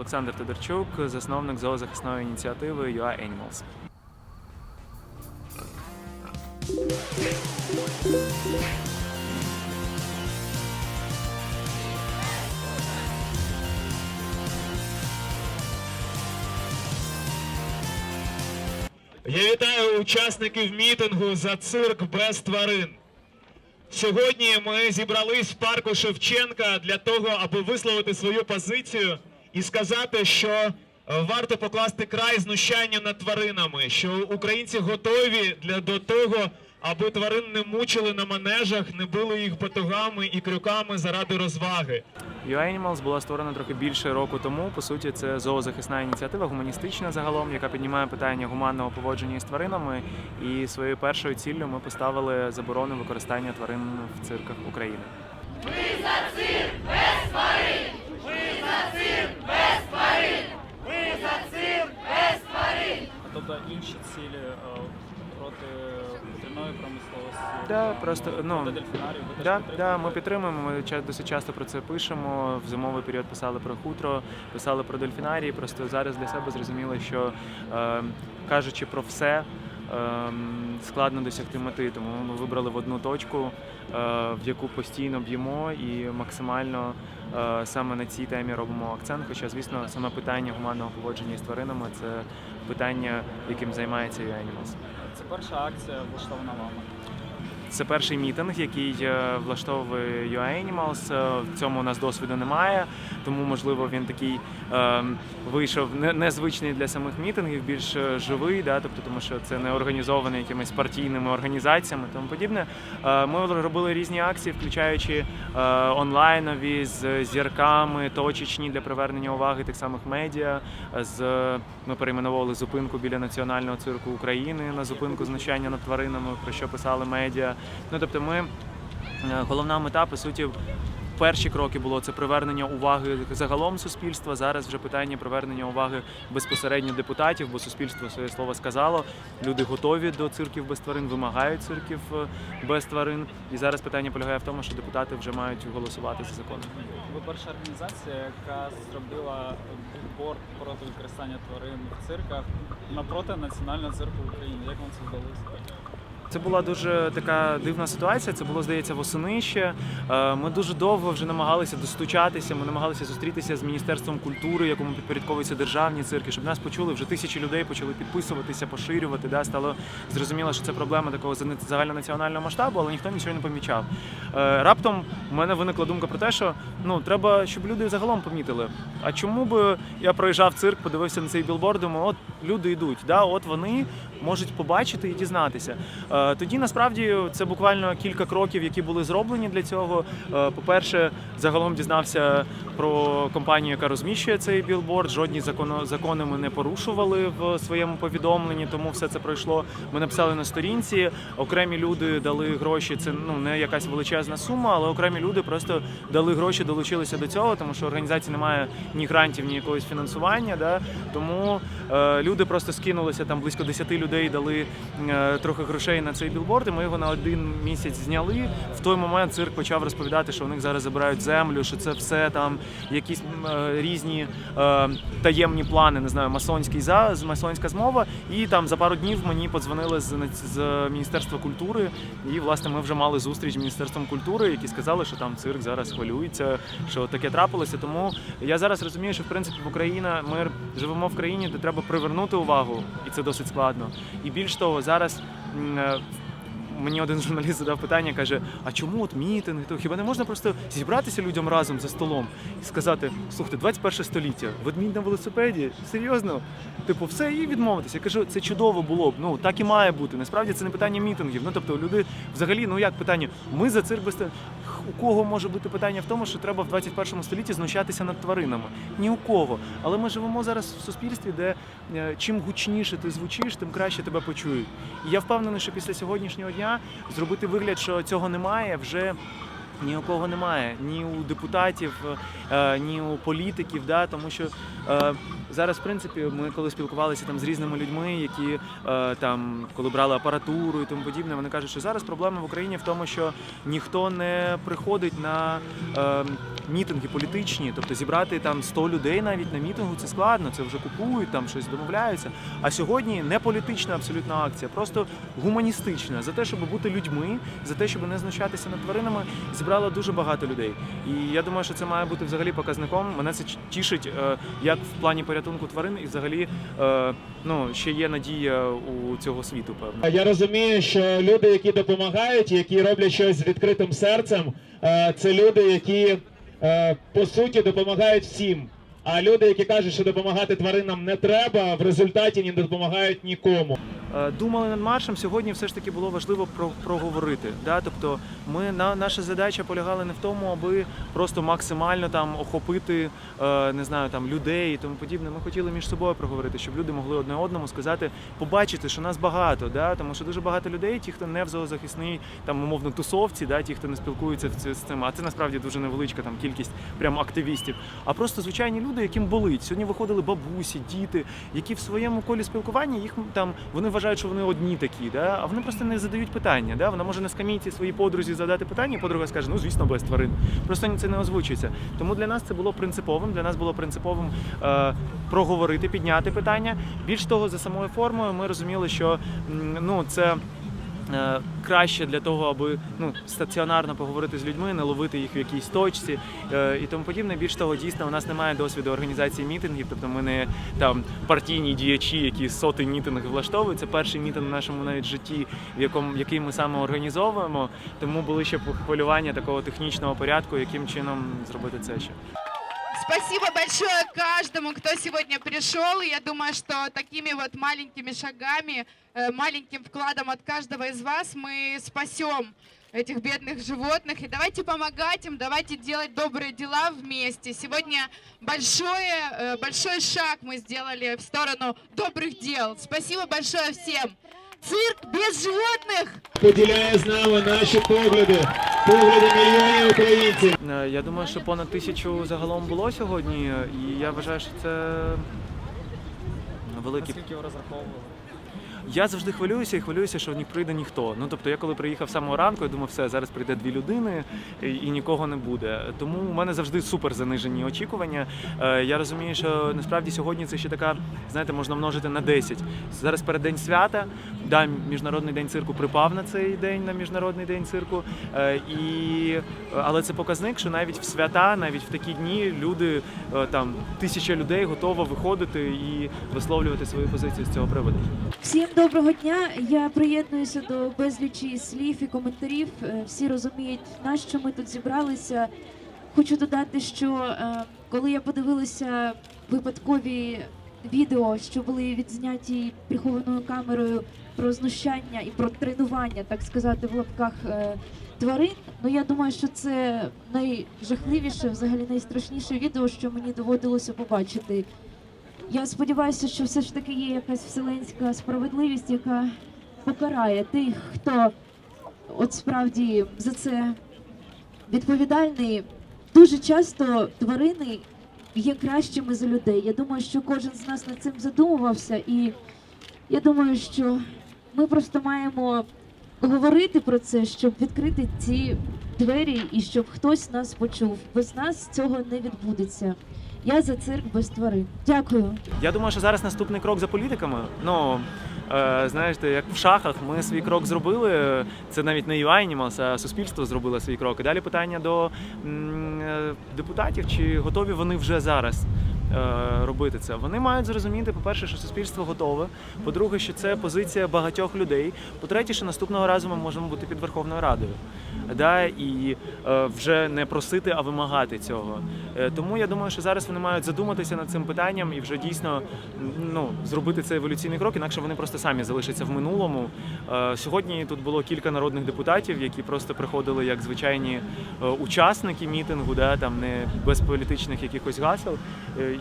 Олександр Тодорчук, засновник зоозахисної ініціативи UA Animals. Я вітаю учасників мітингу за цирк без тварин. Сьогодні ми зібрались в парку Шевченка для того, аби висловити свою позицію і сказати, що е, варто покласти край знущанню над тваринами, що українці готові для до того, аби тварин не мучили на манежах, не били їх батогами і крюками заради розваги. UA Animals була створена трохи більше року тому. По суті, це зоозахисна ініціатива, гуманістична загалом, яка піднімає питання гуманного поводження із тваринами. І своєю першою ціллю ми поставили заборону використання тварин в цирках України. Тобто цілі е, проти вітряної промисловості, Да, е, просто, ну, проти дельфінарів. Ви Да, да, ми підтримуємо. Ми ча- досить часто про це пишемо. В зимовий період писали про хутро, писали про дельфінарії. Просто зараз для себе зрозуміло, що е, кажучи про все. Е, Складно досягти мети, тому ми вибрали в одну точку, е, в яку постійно б'ємо і максимально е, саме на цій темі робимо акцент. Хоча, звісно, саме питання гуманного поводження з тваринами це питання, яким займається UAnimals. Це перша акція влаштована вами. Це перший мітинг, який е, влаштовує UA Animals. Е, В цьому у нас досвіду немає, тому можливо він такий е, вийшов не- незвичний для самих мітингів, більш е, живий, да, тобто тому що це не організований якимись партійними організаціями, тому подібне. Е, Ми робили різні акції, включаючи е, онлайнові з зірками, точечні для привернення уваги тих самих медіа. З ми перейменували зупинку біля національного цирку України на зупинку знущання над тваринами, про що писали медіа. Ну тобто, ми е, головна мета, по суті. Перші кроки було це привернення уваги загалом суспільства. Зараз вже питання привернення уваги безпосередньо депутатів, бо суспільство своє слово сказало. Люди готові до цирків без тварин, вимагають цирків е, без тварин. І зараз питання полягає в тому, що депутати вже мають голосувати за закон. Ви перша організація, яка зробила бікборд проти використання тварин в цирках напроти національного цирку в Україні. Як вам це вдалося? Це була дуже така дивна ситуація. Це було, здається, восени ще. Е, Ми дуже довго вже намагалися достучатися. Ми намагалися зустрітися з міністерством культури, якому підпорядковуються державні цирки, щоб нас почули. Вже тисячі людей почали підписуватися, поширювати. Да? Стало зрозуміло, що це проблема такого загальнонаціонального масштабу, але ніхто нічого не помічав. Е, Раптом у мене виникла думка про те, що ну треба, щоб люди загалом помітили. А чому б я проїжджав цирк, подивився на цей білборд, думаю, от люди йдуть, да, от вони можуть побачити і дізнатися. Е, Тоді насправді це буквально кілька кроків, які були зроблені для цього. Е, По-перше, загалом дізнався про компанію, яка розміщує цей білборд. Жодні закони, ми не порушували в своєму повідомленні, тому все це пройшло. Ми написали на сторінці. Окремі люди дали гроші. Це ну не якась величезна сума, але окремі люди просто дали гроші, долучилися до цього, тому що організації немає ні грантів, ні якогось фінансування. Да? Тому е, люди просто скинулися там близько 10 людей, дали е, трохи грошей на цей білборд. І ми його на один місяць зняли. В той момент цирк почав розповідати, що у них зараз забирають землю, що це все там якісь е, різні е, таємні плани, не знаю, масонський за масонська змова. І там за пару днів мені подзвонили з, з Міністерства культури. І власне ми вже мали зустріч з Міністерством культури, які сказали, що там цирк зараз хвилюється, що таке трапилося. Тому я зараз розумію, що в принципі в Україна ми живемо в країні, де треба привернути увагу, і це досить складно. І більш того, зараз. Мені один журналіст задав питання, каже: а чому от мітинги? То хіба не можна просто зібратися людям разом за столом і сказати: слухайте, 21 століття, ведмідь на велосипеді? Серйозно? Типу, все і відмовитися. Я кажу, це чудово було б. Ну так і має бути. Насправді це не питання мітингів. Ну тобто, люди взагалі, ну як питання, ми за цирк без у кого може бути питання в тому, що треба в 21 столітті знущатися над тваринами? Ні у кого. Але ми живемо зараз в суспільстві, де е, чим гучніше ти звучиш, тим краще тебе почують. І я впевнений, що після сьогоднішнього дня зробити вигляд, що цього немає, вже. Ні у кого немає, ні у депутатів, е, ні у політиків, да, тому що е, зараз, в принципі, ми коли спілкувалися там з різними людьми, які е, там коли брали апаратуру і тому подібне, вони кажуть, що зараз проблема в Україні в тому, що ніхто не приходить на е, мітинги політичні, тобто зібрати там 100 людей навіть на мітингу це складно, це вже купують, там щось домовляються. А сьогодні не політична абсолютно акція, просто гуманістична за те, щоб бути людьми, за те, щоб не знущатися над тваринами, зібрала дуже багато людей. І я думаю, що це має бути взагалі показником. Мене це тішить, е, як в плані порятунку тварин, і взагалі е, ну ще є надія у цього світу. Певно. Я розумію, що люди, які допомагають, які роблять щось з відкритим серцем, е, це люди, які е, по суті допомагають всім. А люди, які кажуть, що допомагати тваринам не треба, в результаті не допомагають нікому. Е, думали над маршем. Сьогодні все ж таки було важливо про проговорити. Да? Тобто, ми на наша задача полягала не в тому, аби просто максимально там охопити е, не знаю там людей і тому подібне. Ми хотіли між собою проговорити, щоб люди могли одне одному сказати, побачити, що нас багато, да? тому що дуже багато людей, ті, хто не в зоозахисній там умовно тусовці, да? ті, хто не спілкується з цим, а це насправді дуже невеличка там кількість прям активістів. А просто звичайні люди, яким болить. Сьогодні виходили бабусі, діти, які в своєму колі спілкування їх там вони вважають, що вони одні такі, да? а вони просто не задають питання. Да? Вона може на скамійці своїй подрузі задати питання, і подруга скаже, ну звісно, без тварин. Просто це не озвучується. Тому для нас це було принциповим. Для нас було принциповим е, проговорити, підняти питання. Більш того, за самою формою ми розуміли, що ну це. Е, Краще для того, аби ну стаціонарно поговорити з людьми, не ловити їх в якійсь точці е, і тому подібне. Більш того, дійсно, у нас немає досвіду організації мітингів, тобто ми не там партійні діячі, які соти мітинги влаштовують. Це перший мітинг в нашому навіть житті, в якому який ми саме організовуємо. Тому були ще хвилювання такого технічного порядку, яким чином зробити це ще. Спасибо большое каждому, кто сегодня пришел. И я думаю, что такими вот маленькими шагами, э, маленьким вкладом от каждого из вас мы спасем этих бедных животных. И давайте помогать им, давайте делать добрые дела вместе. Сегодня большое, э, большой шаг мы сделали в сторону добрых дел. Спасибо большое всем. Цирк без животных! Поділяє з нами наші погляди, погляди мільйонів українців. Е, Я думаю, що понад тисячу загалом було сьогодні, і я вважаю, що це великий Наскільки ви розраховували? Я завжди хвилююся і хвилююся, що них прийде ніхто. Ну тобто, я коли приїхав з самого ранку, я думав, все, зараз прийде дві людини і, і нікого не буде. Тому у мене завжди супер занижені очікування. Е, я розумію, що насправді сьогодні це ще така, знаєте, можна множити на 10. Зараз перед день свята. Да, міжнародний день цирку припав на цей день, на міжнародний день цирку. Е, і, але це показник, що навіть в свята, навіть в такі дні люди е, там тисяча людей готова виходити і висловлювати свою позицію з цього приводу. Всім доброго дня. Я приєднуюся до безлічі слів і коментарів. Е, Всі розуміють, на що ми тут зібралися. Хочу додати, що е, коли я подивилася випадкові відео, що були відзняті прихованою камерою про знущання і про тренування, так сказати, в лапках е, тварин. Ну я думаю, що це найжахливіше, взагалі найстрашніше відео, що мені доводилося побачити. Я сподіваюся, що все ж таки є якась вселенська справедливість, яка покарає тих, хто от справді за це відповідальний. Дуже часто тварини є кращими за людей. Я думаю, що кожен з нас над цим задумувався, і я думаю, що ми просто маємо говорити про це, щоб відкрити ці двері і щоб хтось нас почув. Без нас цього не відбудеться. Я за цирк без тварин. Дякую. Я думаю, що зараз наступний крок за політиками. Ну е, знаєте, як в шахах, ми свій крок зробили. Це навіть не Юанімас, а суспільство зробило свій крок. І далі питання до м, е, депутатів, чи готові вони вже зараз. Е, Робити це вони мають зрозуміти, по-перше, що суспільство готове. По-друге, що це позиція багатьох людей. По-третє, що наступного разу ми можемо бути під Верховною Радою, да, і е, вже не просити, а вимагати цього. Е, Тому я думаю, що зараз вони мають задуматися над цим питанням і вже дійсно ну, зробити цей еволюційний крок, інакше вони просто самі залишаться в минулому. Сьогодні тут було кілька народних депутатів, які просто приходили як звичайні учасники мітингу, да, там не без політичних якихось гасел.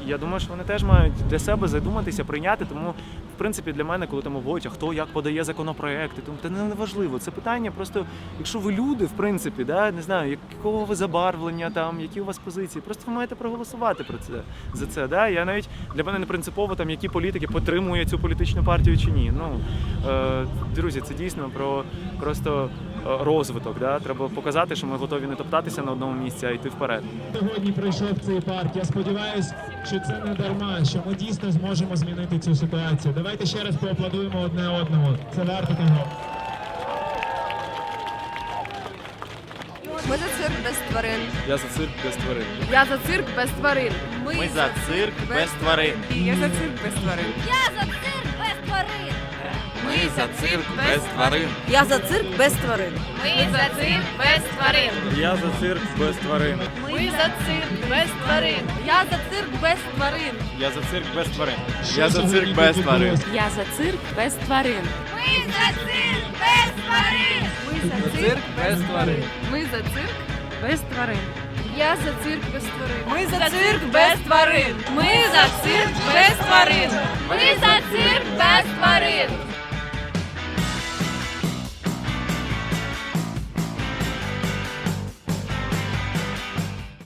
Я думаю, що вони теж мають для себе задуматися, прийняти. Тому принципі, для мене, коли там говорять, а хто як подає законопроекти, тому та не важливо. Це питання просто, якщо ви люди, в принципі, да, не знаю, якого ви забарвлення, там, які у вас позиції, просто ви маєте проголосувати про це за це. Да? Я навіть для мене не принципово, там, які політики підтримують цю політичну партію чи ні. Ну, е, друзі, це дійсно про просто е, розвиток. Да? Треба показати, що ми готові не топтатися на одному місці, а йти вперед. Сьогодні прийшов цей парк. Я сподіваюся, що це не дарма, що ми дійсно зможемо змінити цю ситуацію. Давайте ще раз поаплодуємо одне одному. Це варто того. Ми за цирк без тварин. Я за цирк без тварин. Я за цирк без тварин. Ми, за цирк без тварин. Я за цирк без тварин. Я за цирк без тварин. Ми за цирк без тварин. Я за цирк без тварин. Ми за цирк без тварин. Я за цирк без тварин. Ми за цирк без тварин. Я за цирк без тварин. Я за цирк без тварин. Я за цирк без тварин. Я за цирк без тварин. Ми за цирк без тварин. Ми за цирк без тварин. Ми за цирк без тварин. Я за цирк без тварин. Ми за цирк без тварин. Ми за цирк без тварин. Ми за цирк без тварин.